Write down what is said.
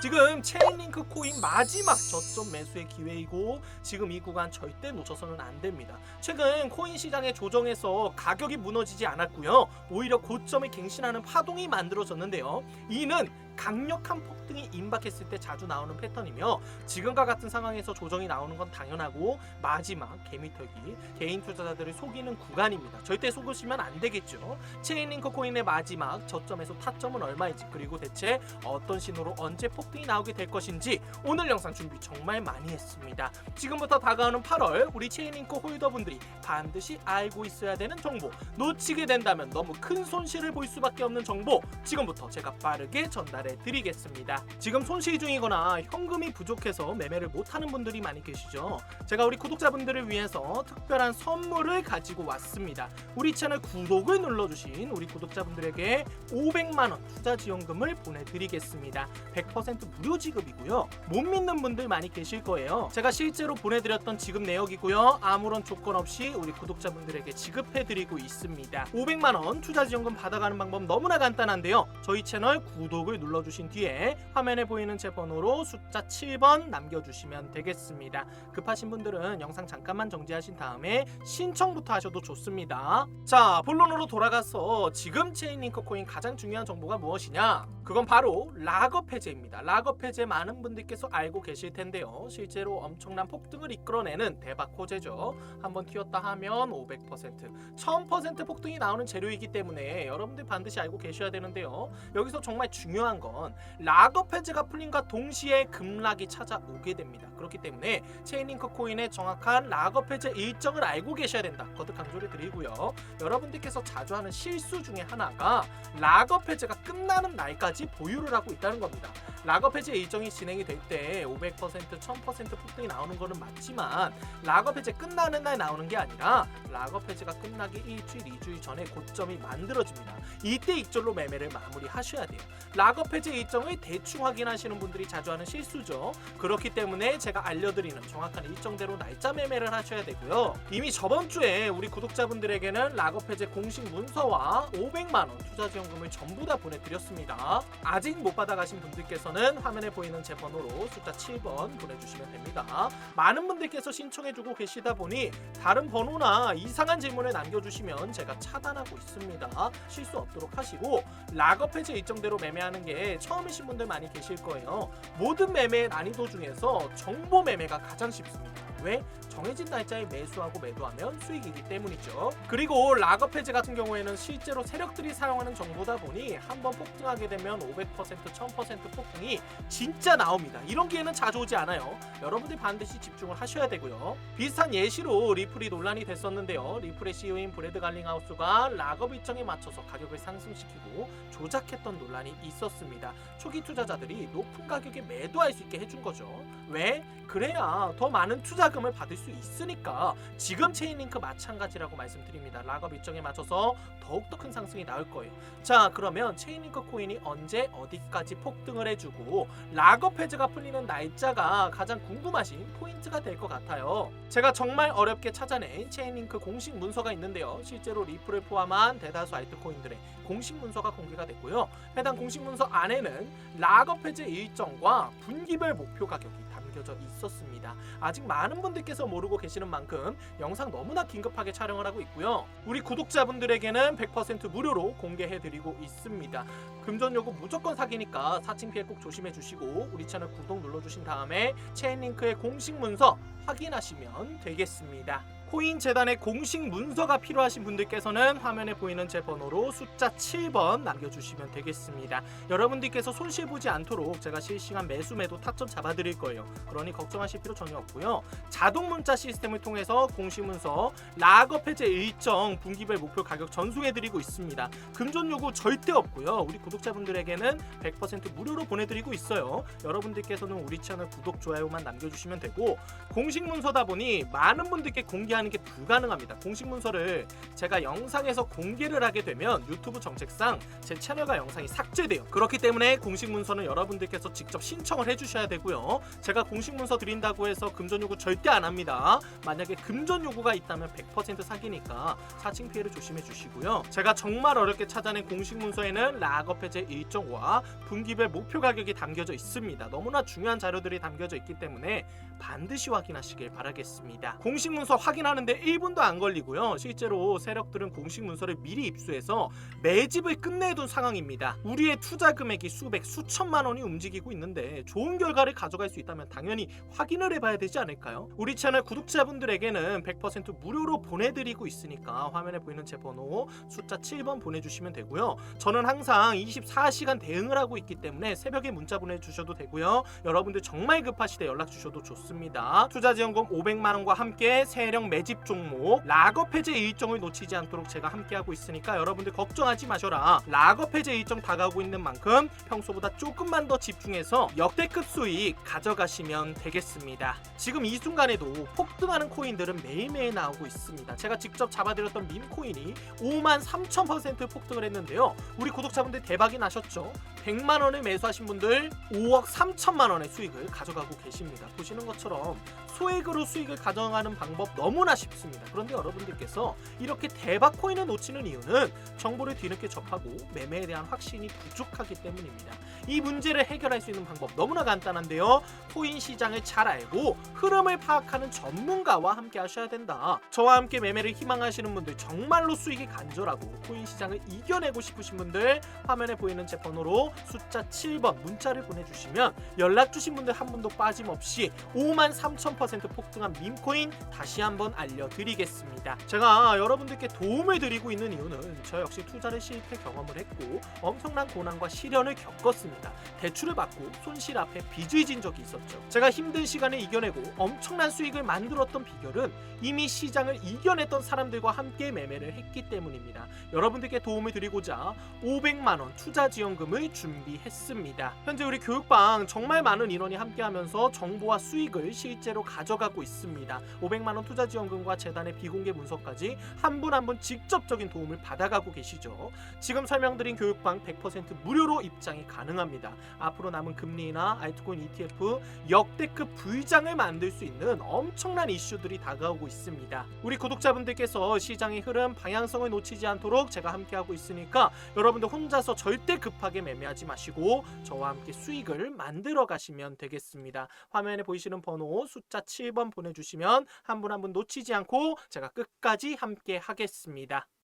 지금 체인링크 코인 마지막 저점 매수의 기회이고 지금 이 구간 절대 놓쳐서는 안 됩니다. 최근 코인 시장의 조정에서 가격이 무너지지 않았고요. 오히려 고점을 갱신하는 파동이 만들어졌는데요. 이는 강력한 폭등이 임박했을 때 자주 나오는 패턴이며 지금과 같은 상황에서 조정이 나오는 건 당연하고 마지막 개미털기 개인 투자자들을 속이는 구간입니다. 절대 속으시면 안 되겠죠. 체인링크 코인의 마지막 저점에서 타점은 얼마인지 그리고 대체 어떤 신호로 언제 폭등이 나오게 될 것인지 오늘 영상 준비 정말 많이 했습니다. 지금부터 다가오는 8월 우리 체인링크 홀더분들이 반드시 알고 있어야 되는 정보 놓치게 된다면 너무 큰 손실을 볼 수밖에 없는 정보 지금부터 제가 빠르게 전달해 드리겠습니다. 지금 손실 중이거나 현금이 부족해서 매매를 못하는 분들이 많이 계시죠. 제가 우리 구독자분들을 위해서 특별한 선물을 가지고 왔습니다. 우리 채널 구독을 눌러주신 우리 구독자분들에게 500만 원 투자 지원금을 보내드리겠습니다. 100% 무료 지급이고요. 못 믿는 분들 많이 계실 거예요. 제가 실제로 보내드렸던 지급 내역이고요. 아무런 조건 없이 우리 구독자분들에게 지급해드리고 있습니다. 500만 원 투자 지원금 받아가는 방법 너무나 간단한데요. 저희 채널 구독을 눌러 주신 뒤에 화면에 보이는 제 번호로 숫자 7번 남겨주시면 되겠습니다. 급하신 분들은 영상 잠깐만 정지하신 다음에 신청부터 하셔도 좋습니다. 자, 본론으로 돌아가서 지금 체인링크 코인 가장 중요한 정보가 무엇이냐? 그건 바로 락업 해제입니다. 락업 해제 많은 분들께서 알고 계실 텐데요. 실제로 엄청난 폭등을 이끌어내는 대박 호재죠. 한번 튀었다 하면 500%, 1000% 폭등이 나오는 재료이기 때문에 여러분들 반드시 알고 계셔야 되는데요. 여기서 정말 중요한 건 락업 해제가 풀림과 동시에 급락이 찾아오게 됩니다. 그렇기 때문에 체인링크 코인의 정확한 해제 일정을 알고 계셔야 된다. 거듭 강조를 드리고요. 여러분들께서 자주 하는 실수 중에 하나가 해제가 끝나는 날까지 보유를 하고 있다는 겁니다. 해제 일정이 진행이 될 때 500%, 1000% 폭등이 나오는 거는 맞지만 해제 끝나는 날 나오는 게 아니라 해제가 끝나기 일주일, 이주일 전에 고점이 만들어집니다. 이때 익절로 매매를 마무리하셔야 돼요. 락업 해제 일정을 대충 확인하시는 분들이 자주 하는 실수죠. 그렇기 때문에 제가 알려드리는 정확한 일정대로 날짜 매매를 하셔야 되고요. 이미 저번 주에 우리 구독자분들에게는 락업 해제 공식 문서와 500만 원 투자 지원금을 전부 다 보내드렸습니다. 아직 못 받아가신 분들께서는 화면에 보이는 제 번호로 숫자 7번 보내주시면 됩니다. 많은 분들께서 신청해주고 계시다 보니 다른 번호나 이상한 질문을 남겨주시면 제가 차단하고 있습니다. 실수 없도록 하시고 락업 해제 일정대로 매매하는 게 처음이신 분들 많이 계실 거예요. 모든 매매의 난이도 중에서 정보 매매가 가장 쉽습니다. 왜? 정해진 날짜에 매수하고 매도하면 수익이기 때문이죠. 그리고 락업 해제 같은 경우에는 실제로 세력들이 사용하는 정보다 보니 한번 폭등하게 되면 500% 1000% 폭등이 진짜 나옵니다. 이런 기회는 자주 오지 않아요. 여러분들 반드시 집중을 하셔야 되고요. 비슷한 예시로 리플이 논란이 됐었는데요. 리플의 CEO인 브래드 갈링하우스가 락업 일정에 맞춰서 가격을 상승시키고 조작했던 논란이 있었 습니다. 초기 투자자들이 높은 가격에 매도할 수 있게 해준 거죠. 왜? 그래야 더 많은 투자금을 받을 수 있으니까 지금 체인링크 마찬가지라고 말씀드립니다. 락업 일정에 맞춰서 더욱더 큰 상승이 나올 거예요. 자 그러면 체인링크 코인이 언제 어디까지 폭등을 해주고 락업 해제가 풀리는 날짜가 가장 궁금하신 포인트가 될 것 같아요. 제가 정말 어렵게 찾아낸 체인링크 공식 문서가 있는데요. 실제로 리플을 포함한 대다수 알트코인들의 공식 문서가 공개가 됐고요. 해당 공식 문서 안에는 락업 해제 일정과 분기별 목표 가격이 담겨져 있었습니다. 아직 많은 분들께서 모르고 계시는 만큼 영상 너무나 긴급하게 촬영을 하고 있고요. 우리 구독자분들에게는 100% 무료로 공개해드리고 있습니다. 금전 요구 무조건 사기니까 사칭 피해 꼭 조심해 주시고 우리 채널 구독 눌러주신 다음에 체인 링크의 공식 문서 확인하시면 되겠습니다. 코인 재단의 공식 문서가 필요하신 분들께서는 화면에 보이는 제 번호로 숫자 7번 남겨주시면 되겠습니다. 여러분들께서 손실 보지 않도록 제가 실시간 매수 매도 타점 잡아드릴 거예요. 그러니 걱정하실 필요 전혀 없고요. 자동 문자 시스템을 통해서 공식 문서 락업 해제 일정 분기별 목표 가격 전송해드리고 있습니다. 금전 요구 절대 없고요. 우리 구독자분들에게는 100% 무료로 보내드리고 있어요. 여러분들께서는 우리 채널 구독 좋아요만 남겨주시면 되고 공식 문서다 보니 많은 분들께 공개하기 공개하는 게 불가능합니다. 공식 문서를 제가 영상에서 공개를 하게 되면 유튜브 정책상 제 채널과 영상이 삭제돼요. 그렇기 때문에 공식 문서는 여러분들께서 직접 신청을 해주셔야 되고요. 제가 공식 문서 드린다고 해서 금전 요구 절대 안 합니다. 만약에 금전 요구가 있다면 100% 사기니까 사칭 피해를 조심해 주시고요. 제가 정말 어렵게 찾아낸 공식 문서에는 락업 해제 일정과 분기별 목표 가격이 담겨져 있습니다. 너무나 중요한 자료들이 담겨져 있기 때문에 반드시 확인하시길 바라겠습니다. 공식 문서 확인 하는데 1분도 안 걸리고요. 실제로 세력들은 공식 문서를 미리 입수해서 매집을 끝내둔 상황입니다. 우리의 투자 금액이 수백, 수천만 원이 움직이고 있는데 좋은 결과를 가져갈 수 있다면 당연히 확인을 해봐야 되지 않을까요? 우리 채널 구독자분들에게는 100% 무료로 보내드리고 있으니까 화면에 보이는 제 번호 숫자 7번 보내주시면 되고요. 저는 항상 24시간 대응을 하고 있기 때문에 새벽에 문자 보내주셔도 되고요. 여러분들 정말 급하시대 연락 주셔도 좋습니다. 투자지원금 500만 원과 함께 세력 매집 종목 락업 해제 일정을 놓치지 않도록 제가 함께하고 있으니까 여러분들 걱정하지 마셔라. 락업 해제 일정 다가오고 있는 만큼 평소보다 조금만 더 집중해서 역대급 수익 가져가시면 되겠습니다. 지금 이 순간에도 폭등하는 코인들은 매일매일 나오고 있습니다. 제가 직접 잡아드렸던 밈 코인이 5만 3천 퍼센트 폭등을 했는데요. 우리 구독자분들 대박이 나셨죠? 100만 원을 매수하신 분들 5억 3천만 원의 수익을 가져가고 계십니다. 보시는 것처럼 소액으로 수익을 가져가는 방법 너무나 쉽습니다. 그런데 여러분들께서 이렇게 대박 코인을 놓치는 이유는 정보를 뒤늦게 접하고 매매에 대한 확신이 부족하기 때문입니다. 이 문제를 해결할 수 있는 방법 너무나 간단한데요. 코인 시장을 잘 알고 흐름을 파악하는 전문가와 함께 하셔야 된다. 저와 함께 매매를 희망하시는 분들 정말로 수익이 간절하고 코인 시장을 이겨내고 싶으신 분들 화면에 보이는 제 번호로 숫자 7번 문자를 보내주시면 연락 주신 분들 한 분도 빠짐없이 5만 3천 퍼센트 폭등한 밈코인 다시 한번 알려드리겠습니다. 제가 여러분들께 도움을 드리고 있는 이유는 저 역시 투자를 실패 경험을 했고 엄청난 고난과 시련을 겪었습니다. 대출을 받고 손실 앞에 빚을 진 적이 있었죠. 제가 힘든 시간을 이겨내고 엄청난 수익을 만들었던 비결은 이미 시장을 이겨냈던 사람들과 함께 매매를 했기 때문입니다. 여러분들께 도움을 드리고자 500만 원 투자 지원금을 준비했습니다. 현재 우리 교육방 정말 많은 인원이 함께하면서 정보와 수익을 실제로 가 져가고 있습니다. 500만 원 투자 지원금과 재단의 비공개 문서까지 한분 한 분 직접적인 도움을 받아가고 계시죠. 지금 설명드린 교육방 100% 무료로 입장이 가능합니다. 앞으로 남은 금리나 알트코인 ETF 역대급 불장을 만들 수 있는 엄청난 이슈들이 다가오고 있습니다. 우리 구독자분들께서 시장의 흐름 방향성을 놓치지 않도록 제가 함께하고 있으니까 여러분들 혼자서 절대 급하게 매매하지 마시고 저와 함께 수익을 만들어 가시면 되겠습니다. 화면에 보이시는 번호 숫자 7번 보내주시면 한 분 한 분 놓치지 않고 제가 끝까지 함께 하겠습니다.